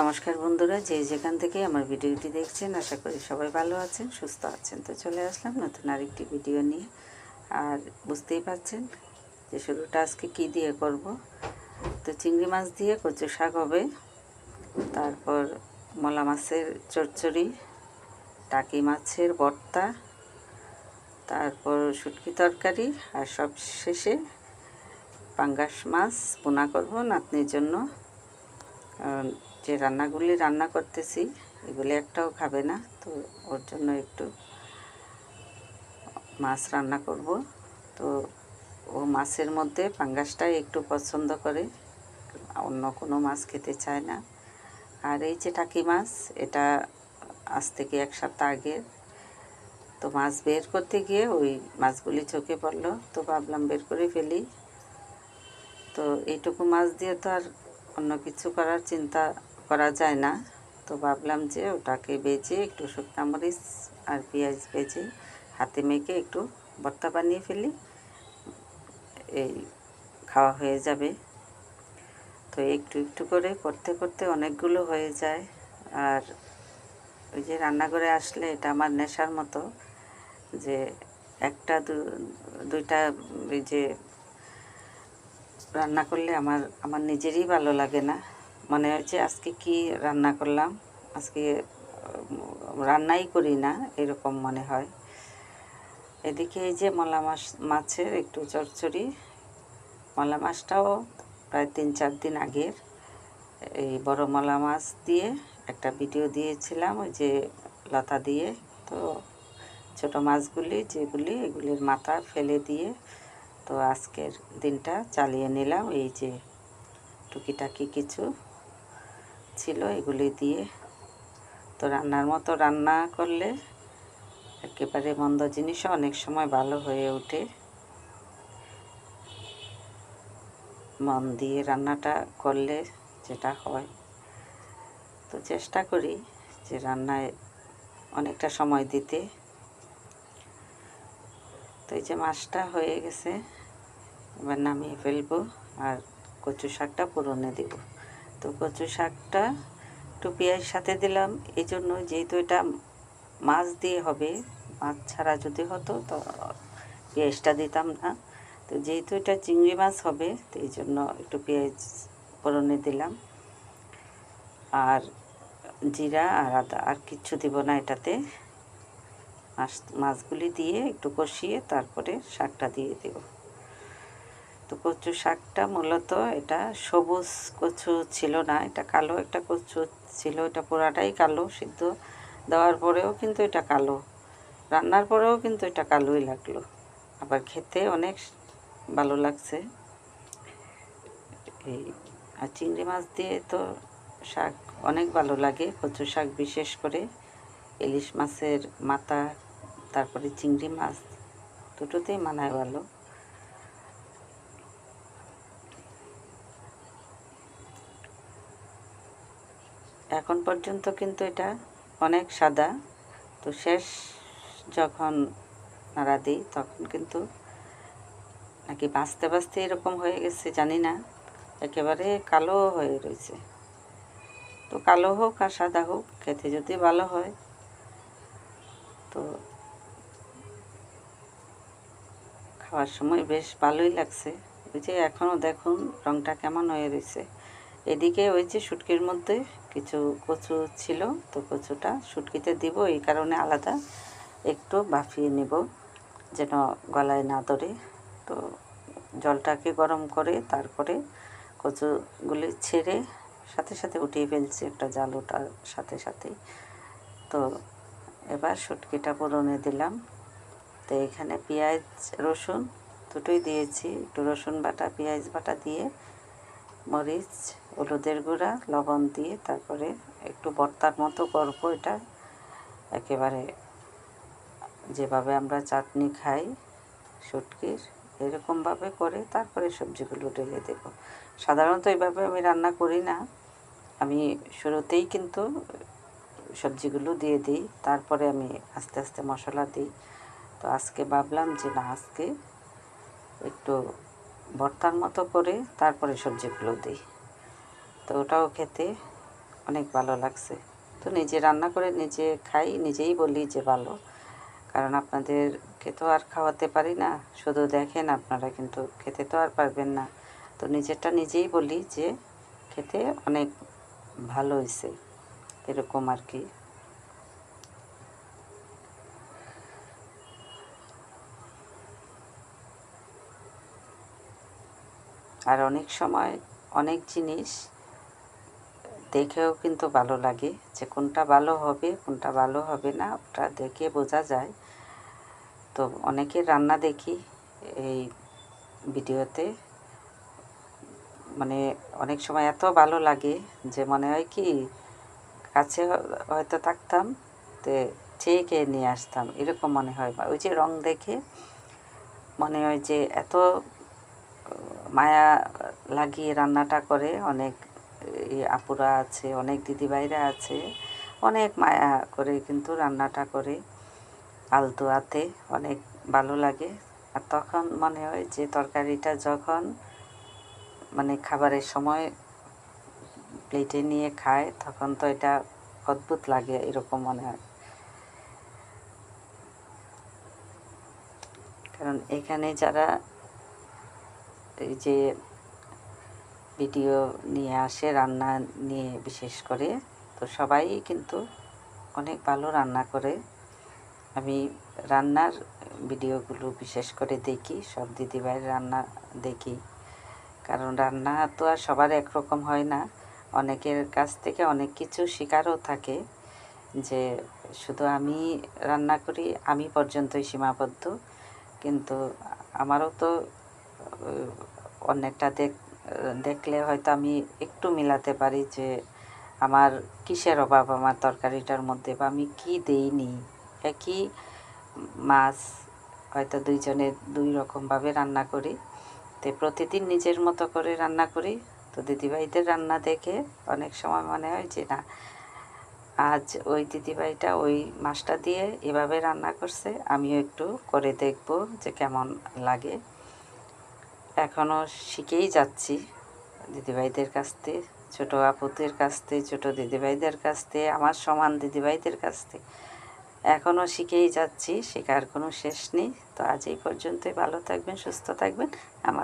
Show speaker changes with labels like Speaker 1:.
Speaker 1: নমস্কার বন্ধুরা, যে যেখান থেকে আমার ভিডিওটি দেখছেন, আশা করি সবাই ভালো আছেন, সুস্থ আছেন। তো চলে আসলাম নতুন আরেকটি ভিডিও নিয়ে। আর বুঝতেই পারছেন যে শুরুটা আজকে কি দিয়ে করব? তো চিংড়ি মাছ দিয়ে কচু শাক হবে, তারপর মলা মাছের চচ্চড়ি, টাকি মাছের ভর্তা, তারপর শুটকি তরকারি, আর সব শেষে পাঙ্গাস মাছ পোনা করব নাতনির জন্য। যে রান্নাগুলি রান্না করতেছি, এগুলি একটাও খাবে না, তো ওর জন্য একটু মাছ রান্না করব। তো ও মাছের মধ্যে পাঙ্গাসটাই একটু পছন্দ করে, অন্য কোনো মাছ খেতে চায় না। আর এই যে টাকি মাছ, এটা আজ থেকে এক সপ্তাহ আগের তো মাছ বের করতে গিয়ে ওই মাছগুলি চোখে পড়ল, তো ভাবলাম বের করে ফেলি। তো এইটুকু মাছ দিয়ে তো আর অন্য কিছু করার চিন্তা করা যায় না। তো ভাবলাম যে ওটাকে বেজে একটু শুকনা মরিচ আর পেঁয়াজ বেজে হাতে মেখে একটু ভর্তা বানিয়ে ফেলি। এই খাওয়া হয়ে যাবে। তো একটু একটু করে করতে করতে অনেকগুলো হয়ে যায়। আর ওই যে রান্নাঘরে আসলে এটা আমার নেশার মতো যে একটা দুইটা ওই যে রান্না করলে আমার আমার নিজেরই ভালো লাগে না। মনে হয় যে আজকে কি রান্না করলাম? আজকে রান্নাই করি না, এরকম মনে হয়। এদিকে এই যে মলা মাছ, মাছের একটু চচ্চড়ি। মলা মাছটাও প্রায় তিন চার দিন আগের। এই বড় মলা মাছ দিয়ে একটা ভিডিও দিয়েছিলাম, ওই যে লতা দিয়ে। তো ছোট মাছগুলি, যেগুলি, এগুলির মাথা ফেলে দিয়ে তো আজকের দিনটা চালিয়ে নিলাম। এই যে টুকিটাকি কিছু ছিল, এগুলি দিয়ে তো রান্নার মতো রান্না করলে একেবারে মন্দ জিনিসও অনেক সময় ভালো হয়ে ওঠে। মন দিয়ে রান্নাটা করলে যেটা হয়। তো চেষ্টা করি যে রান্নায় অনেকটা সময় দিতে। তো এই যে মাছটা হয়ে গেছে, এবার নামিয়ে ফেলব আর কচু শাকটা পুরনে দেব। তো কচু শাকটা একটু পেঁয়াজ সাথে দিলাম এই জন্য যেহেতু এটা মাছ দিয়ে হবে, মাছ ছাড়া যদি হতো তো পেঁয়াজটা দিতাম না। তো যেহেতু এটা চিংড়ি মাছ হবে, তো এই জন্য একটু পেঁয়াজ ফোড়নে দিলাম। আর জিরা আর আদা, আর কিচ্ছু দিব না এটাতে। মাছ মাছগুলি দিয়ে একটু কষিয়ে তারপরে শাকটা দিয়ে দেব। তো কচু শাকটা মূলত এটা সবুজ কচু ছিল না, এটা কালো একটা কচু ছিল, এটা পুরাটাই কালো, সিদ্ধ দেওয়ার পরেও কিন্তু এটা কালো, রান্নার পরেও কিন্তু এটা কালোই লাগল। আবার খেতে অনেক ভালো লাগছে। এই, আর চিংড়ি মাছ দিয়ে তো শাক অনেক ভালো লাগে, কচু শাক বিশেষ করে, ইলিশ মাছের মাথা তারপরে চিংড়ি মাছ দুটোতেই মানায় ভালো। এখন পর্যন্ত কিন্তু এটা অনেক সাদা। তো শেষ যখন নাড়া দিই, তখন কিন্তু নাকি বাঁচতে বাঁচতে এরকম হয়ে গেছে, জানি না। একেবারে কালো হয়ে রয়েছে। তো কালো হোক আর সাদা হোক, খেতে যদি ভালো হয়, তো খাওয়ার সময় বেশ ভালোই লাগছে। ওই যে এখনও দেখুন রংটা কেমন হয়ে রয়েছে। এদিকে ওই যে শুটকির মধ্যে কিছু কচু ছিল, তো কচুটা শুটকিতে দিব, এই কারণে আলাদা একটু বাফিয়ে নেব যেন গলায় না ধরে। তো জলটাকে গরম করে তারপরে কচুগুলি ছেড়ে সাথে সাথে উঠিয়ে ফেলছি একটা জাল ওঠার সাথে সাথেই। তো এবার শুটকিটা পুরনে দিলাম। তো এখানে পেঁয়াজ, রসুন দুটোই দিয়েছি। একটু রসুন বাটা, পেঁয়াজ বাটা দিয়ে মরিচ, হলুদের গুঁড়া, লবণ দিয়ে তারপরে একটু ভর্তার মতো করব এটা। একেবারে যেভাবে আমরা চাটনি খাই, শুটকির, এরকমভাবে করে তারপরে সবজিগুলো ঢেলে দেব। সাধারণত এইভাবে আমি রান্না করি না। আমি শুরুতেই কিন্তু সবজিগুলো দিয়ে দিই, তারপরে আমি আস্তে আস্তে মশলা দিই। তো আজকে ভাবলাম যে না, আজকে একটু ভর্তার মতো করে তারপরে সবজিগুলো দিই। তো ওটাও খেতে অনেক ভালো লাগছে। তো নিজে রান্না করে নিজে খাই, নিজেই বলি যে ভালো। কারণ আপনাদেরকে তো আর খাওয়াতে পারি না, শুধু দেখেন আপনারা কিন্তু খেতে তো আর পারবেন না। তো নিজেরটা নিজেই বলি যে খেতে অনেক ভালো হয়েছে, এরকম আর কি। আর অনেক সময় অনেক জিনিস দেখেও কিন্তু ভালো লাগে যে কোনটা ভালো হবে, কোনটা ভালো হবে না, ওটা দেখে বোঝা যায়। তো অনেকের রান্না দেখি এই ভিডিওতে। মানে অনেক সময় এত ভালো লাগে যে মনে হয় কি, কাছে হয়তো থাকতাম তে চেয়ে খেয়ে নিয়ে আসতাম, এরকম মনে হয়। বা ওই যে রং দেখে মনে হয় যে এত মায়া লাগিয়ে রান্নাটা করে, অনেক আপুরা আছে, অনেক দিদিভাইরা আছে, অনেক মায়া করে কিন্তু রান্নাটা করে। আলতো হাতে অনেক ভালো লাগে। আর তখন মনে হয় যে তরকারিটা যখন মানে খাবারের সময় প্লেটে নিয়ে খায়, তখন তো এটা অদ্ভুত লাগে, এরকম মনে হয়। কারণ এখানে যারা যে ভিডিও নিয়ে আসে, রান্না নিয়ে বিশেষ করে। তো সবাই কিন্তু অনেক ভালো রান্না করে। আমি রান্নার ভিডিওগুলো বিশেষ করে দেখি, সব দিদিভাইয়ের রান্না দেখি। কারণ রান্না তো আর সবার একরকম হয় না। অনেকের কাছ থেকে অনেক কিছু শিকারও থাকে যে শুধু আমি রান্না করি, আমি পর্যন্তই সীমাবদ্ধ। কিন্তু আমারও তো অনেকটা দেখ, দেখলে হয়তো আমি একটু মিলাতে পারি যে আমার কিসের অভাব আমার তরকারিটার মধ্যে বা আমি কি দেইনি? একই মাছ হয়তো দুইজনে দুই রকমভাবে রান্না করি। তো প্রতিদিন নিজের মতো করে রান্না করি। তো দিদিভাইদের রান্না দেখে অনেক সময় মনে হয় যে না, আজ ওই দিদিভাইটা ওই মাছটা দিয়ে এভাবে রান্না করছে, আমিও একটু করে দেখব যে কেমন লাগে। এখনও শিখেই যাচ্ছি দিদিভাইদের কাছ থেকে, ছোটো আপুদের কাছ থেকে, ছোটো দিদিভাইদের কাছ থেকে, আমার সমান দিদিভাইদের কাছ থেকে। এখনও শিখেই যাচ্ছি, শেখার কোনো শেষ নেই। তো আজ এই পর্যন্তই। ভালো থাকবেন, সুস্থ থাকবেন। আমার